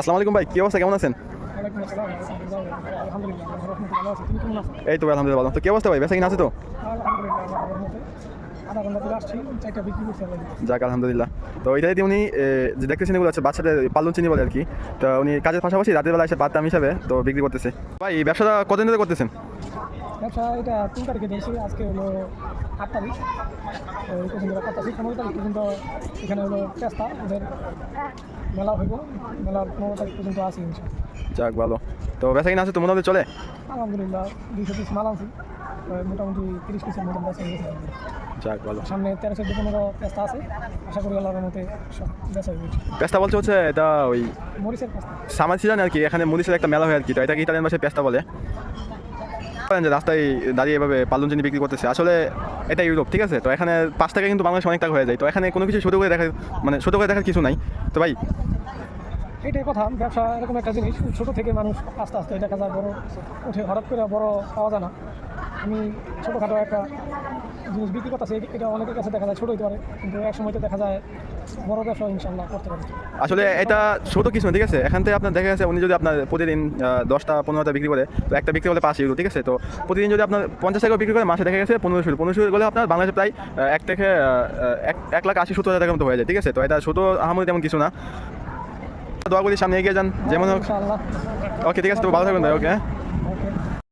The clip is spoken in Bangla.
আসসালামু আলাইকুম ভাই কি অবস্থা? কেমন আছেন? এই তো ভাই, আলহামদুলিল্লাহ ভালো তো কি অবস্থা ভাই? বেসা কিনা আছে তো? যাক আলহামদুলিল্লাহ। তো ওইটাই দিয়ে উনি যে দেখতে এগুলো আছে বাচ্চাদের পালন চিনি বলে আর কি। তো উনি কাজের পাশাপাশি রাতের বেলা এসে বাদাম হিসাবে তো বিক্রি করতেছে। ভাই এই ব্যবসাটা কতদিন ধরে করতেছেন? ব্যবসা এটা তিন তারিখে দিয়েছি? আজকে হলো আট তারিখ। পর্যন্ত করতেছি পনেরো তারিখ পর্যন্ত এখানে হলো চেষ্টা ওদের মেলা হইব। মেলার পনেরো তারিখ পর্যন্ত আসি। যাক ভালো। তো বেসা কিনা আছে তো মোটামুটি চলে? আলহামদুলিল্লাহ দুইশো পিস মাল আনছি। মোটামুটি তিরিশ পিসের মতন বেচা হয়ে গেছে যাক ভালো। সামনে তেরো চোদ্দ পনেরো চেষ্টা আছে। আশা করি আল্লাহর মতে হয়ে পেস্তা বলছে হচ্ছে এটা ওই মরিচের সামার সিজন আর কি এখানে মুদিসের একটা মেলা হয় আর কি তো এটাকে ইতালিয়ান ভাষায় পেস্তা বলে? যে রাস্তায় দাঁড়িয়ে এভাবে পালন চিনি বিক্রি করতেছে, আসলে এটা ইউরোপ, ঠিক আছে? তো এখানে পাঁচ টাকা কিন্তু বাংলাদেশে অনেক টাকা হয়ে যায়। তো এখানে কোনো কিছু ছোটো করে দেখা মানে ছোটো করে দেখার কিছু নাই। তো ভাই এটাই কথা, ব্যবসা এরকম একটা জিনিস, ছোটো থেকে মানুষ আস্তে আস্তে দেখা যায় বড় উঠে হঠাৎ করে বড় পাওয়া যায় না। আমি ছোটোখাটো একটা জিনিস বিক্রি করতেছি এটা অনেকের কাছে দেখা যায় ছোটো হতে পারে কিন্তু এক সময় তো দেখা যায় বড় ব্যবসা ইনশাল্লাহ করতে পারে। আসলে এটা ছোট কিছু ঠিক আছে? এখান থেকে আপনার দেখা গেছে উনি যদি আপনার প্রতিদিন দশটা পনেরোটা বিক্রি করে তো একটা বিক্রি করলে পাঁচ ইউরো ঠিক আছে? তো প্রতিদিন যদি আপনার পঞ্চাশ টাকা বিক্রি করে মাসে দেখা গেছে পনেরোশো পনেরোশো গেলে আপনার বাংলাদেশে প্রায় এক থেকে এক এক লাখ আশি সত্তর হাজার টাকার মতো হয়ে যায় ঠিক আছে? তো এটা ছোটো আহামরি তেমন কিছু না। দোয়া করি সামনে এগিয়ে যান যেমন হোক। ওকে ঠিক আছে তো ভালো থাকবেন ভাই ওকে হ্যাঁ?